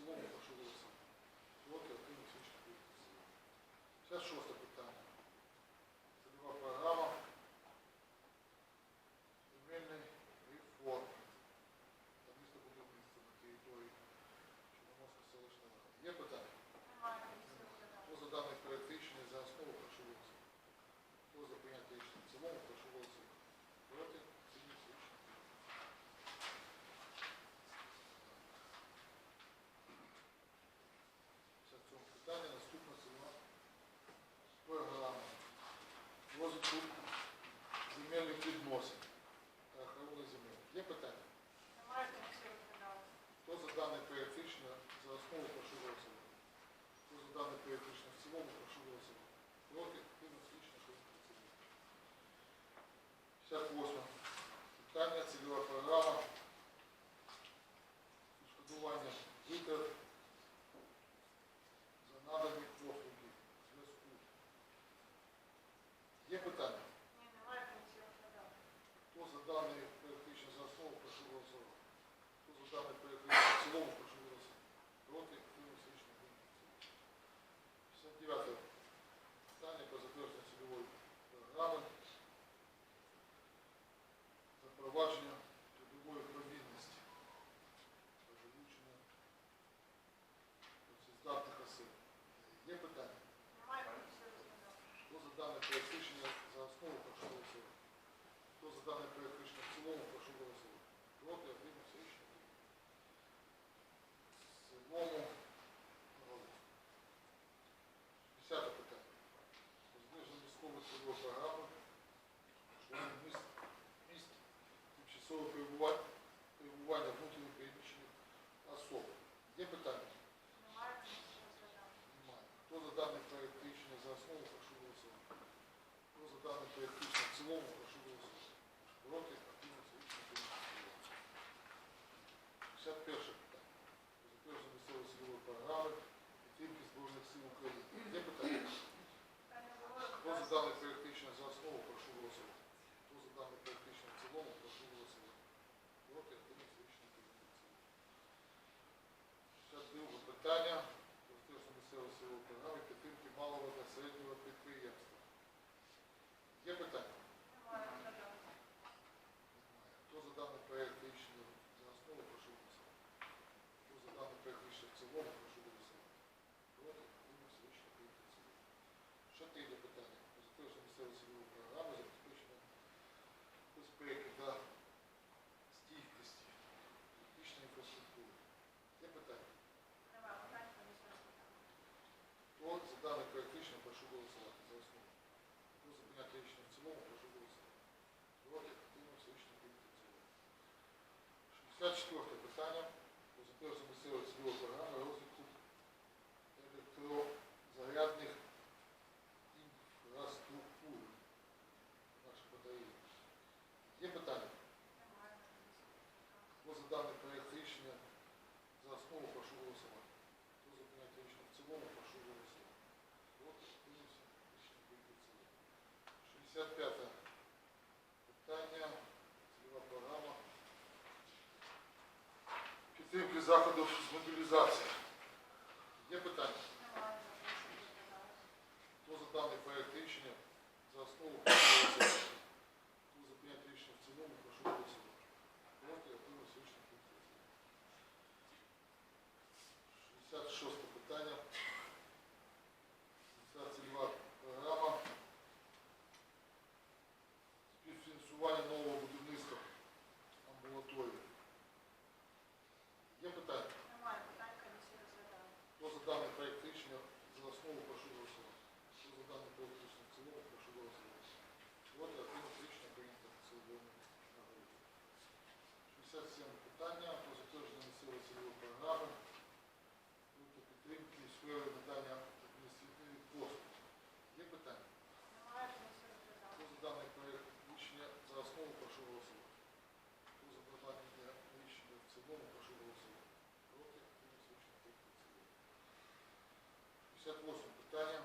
цілому, прошу голосувати. Проти, отримав рішення прийнято в цілому. 56 питання. Цільова Питання, цільова програма. даний проект рішення за основу, прошу голосувати. Хто за даний проект рішення в цілому, прошу голосувати. Проти, отримався рішення. В цілому даний рішення в цілому, прошу голосувати. Проти, отримався рішення прийнято в 61 питання. Затвердження місцевої цільової програми підтримки Збройних сил України. Є питання? Хто за даний проект рішення за основу, прошу голосувати. Хто за даний проект рішення в цілому, прошу голосувати. Проти, отримався рішення цілому. 62 питання. Затвердження місцевої цільової програми підтримки малого та середнього підприємства. затвердження місцевої цільової програми забезпечення безпеки та стійкості критичної інфраструктури. Є питання? Хто за даний проект рішення, прошу голосувати за основу. Хто за прийняття рішення в цілому, прошу голосувати. Проти, утримався, рішення прийнято в цілому. 64 питання про 65 питання, цільова програма підтримки заходів з мобілізації. Є питання? Хто за даний проект рішення за основу прошу голосувати? Хто за прийняття рішення в цілому, прошу голосувати. Проти, отримався рішення прийнято в цілому. 66 питання. 58 питання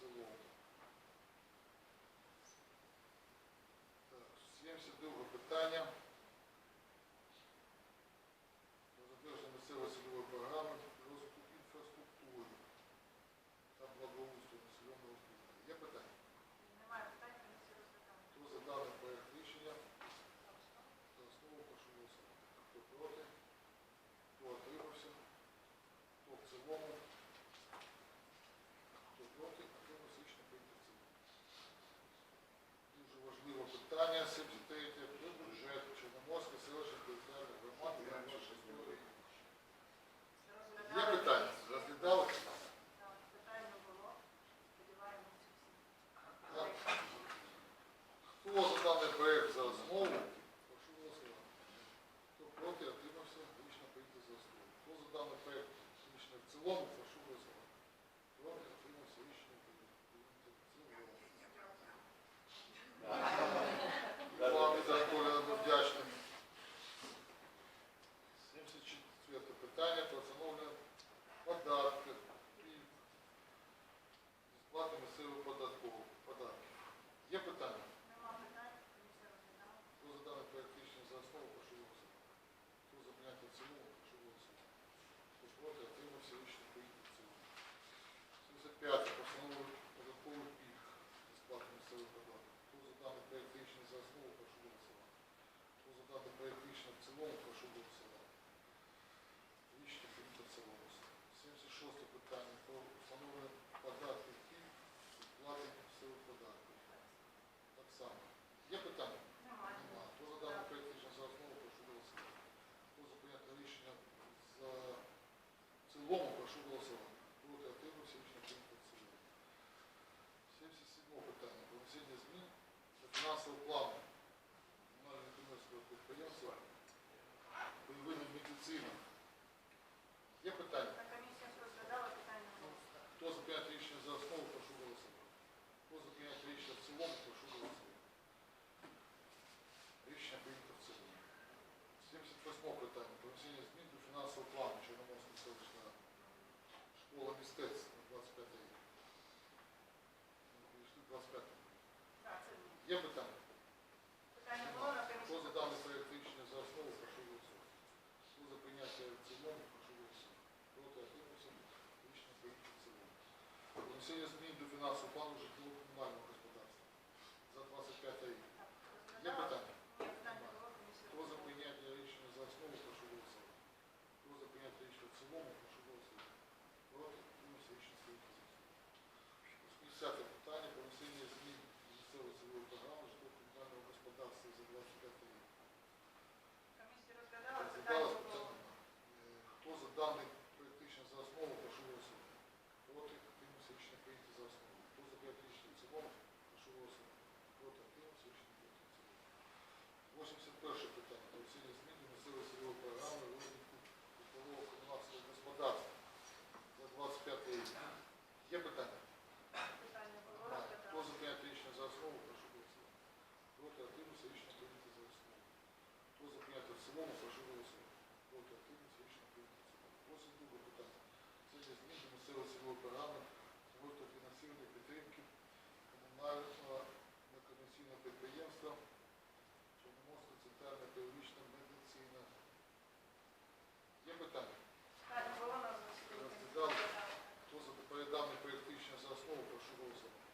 цілому. Так, 72 питання. Даний проект рішення в цілому, Проти, отримався, рішення прийнято 75. Постанова податкових пільг за сплату місцевих податків. Хто за даний проект рішення за основу, прошу голосувати. Хто за даний проект рішення в цілому, прошу голосувати. Рішення прийнято в цілому. 76 питання про встановлення податків пільг і сплати місцевих податків. Так само. Є питання? Немає. Нема. Хто за даний проект рішення за основу, прошу голосувати. Хто за прийняте рішення за в цілому, прошу голосувати. Проти отримався рішення прийнято в цілому. 77 питання. Про внесення змін до фінансового плану комунального комерційного підприємства «Бойовина медицина». 25 рік. Так, це ні. Є питання? Питання було на Хто комісії. за даний проект рішення за основу, прошу голосувати. Хто за прийняття в цілому, прошу голосувати. Проти отримався. Рішення прийнято в цілому. Про внесення змін до фінансового плану житлово-комунального господарства за 25 рік. Так, Є розглядала. питання? Ні, питань не було, комісія Хто за розглядала. прийняття рішення за основу, прошу голосувати. Хто за прийняття рішення в цілому, прошу голосувати. Проти утримався рішення прийнято за основу. 80 місцевої цільової програми житлово-комунального господарства за 25 рік. Комісія розглядала, питань Розглядалось не було. питання. Е, Хто за даний проект рішення за основу, прошу голосувати. Проти утримався рішення прийнято за основу. Хто за проект рішення в цілому, прошу голосувати. Проти утримався рішення прийнято в цілому. 81 Закону заживилося проти активності рішення прийняття. Просить друге питання. Це є зміни сили цільової програми розвитку фінансування підтримки комунального некомерційного підприємства Чорноморська центральна теологічна медицина. Є питання? Хто за доповідав на проєкт за основу, прошу голосувати.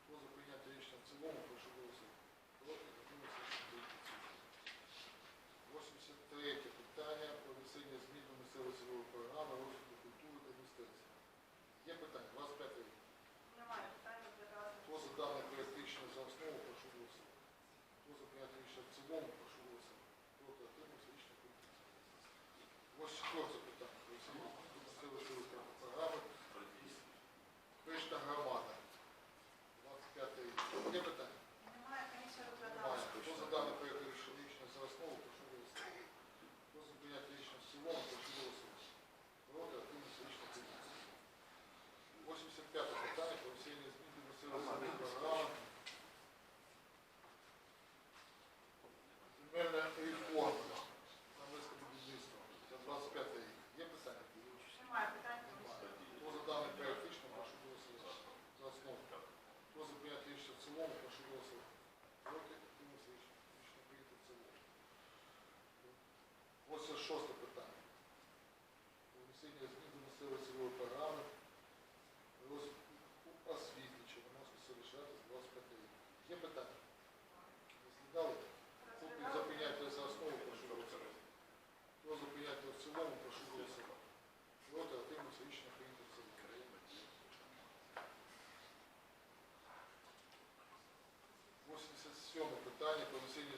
Хто за прийняття рішення в цілому, прошу Я питаю, вас питання про весільні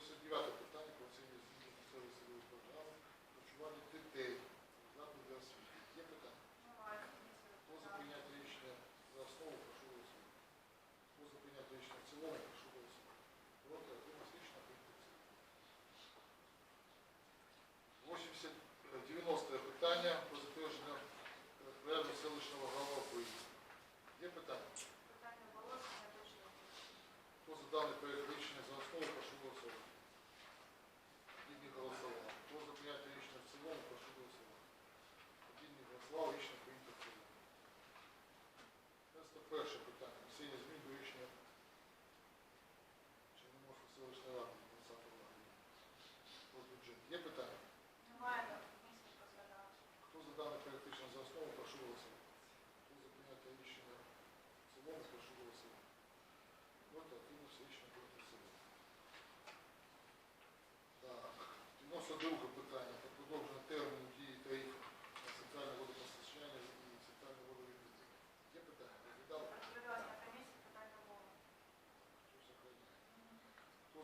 89 питання про оцінює зміни місцевої силової програми харчування дітей закладу для освіти. Є питання? Поза прийняти рішення за основу прошу голосувати. Поза прийняти рішення в цілому прошу голосувати. Проти отримав рішення прийняти в цілому. 80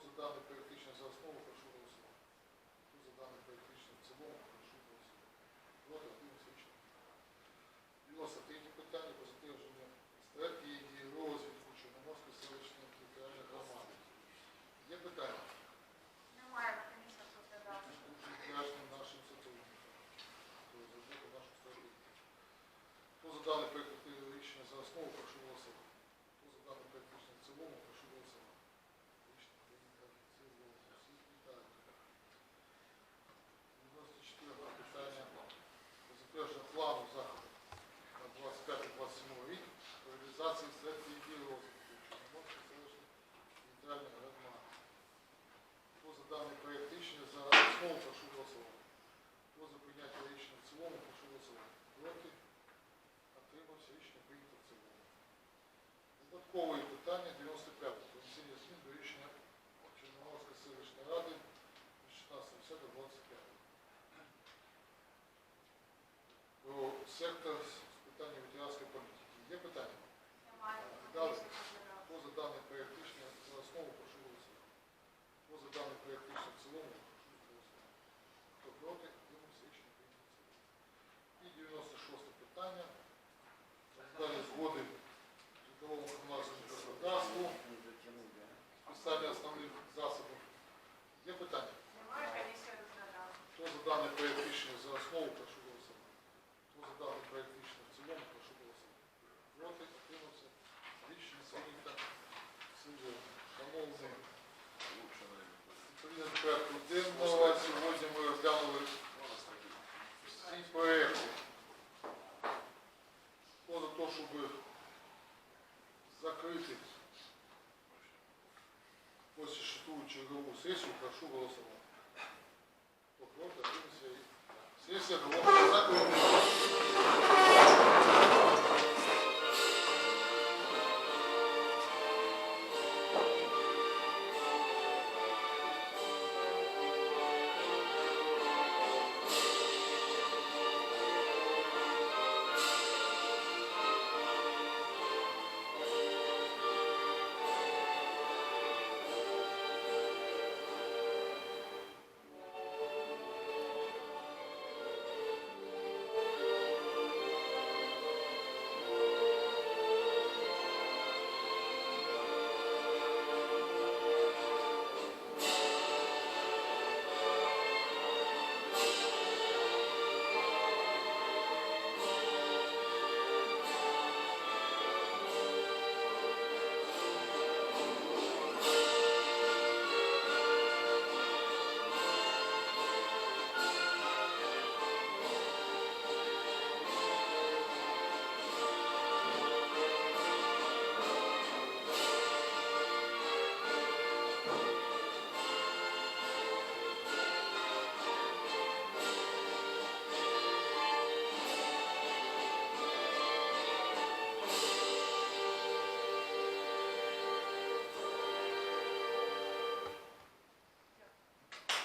за даний проект рішення за основу прошу голосувати. Хто за даний проект рішення в цілому прошу голосувати. Проти, утримався, Відносно третє питання, позитивно Податкової питання 95 про внесення змін до рішення Чорноморської селищної ради 16.10.25. Про сектор з питання ветеранської політики. Є питання? Далі. Поза даний проєкт за основу прошу голосувати. Поза даний проєкт в цілому. самі основних засобів. где питание Немає комісія розглядала. Хто за даний проєкт рішення за основу, прошу голосовать Хто за даний проєкт рішення в целом прошу голосовать вот и голосувати. Проти, отримався. Рішення сьогодні сьогодні. Шановні. Відповідно до проєкту денного. сегодня мы розглянули всі проєкти. Хто за те, щоб закрити чергову сесію, прошу голосувати. Хто проти. Сесія була закрыта.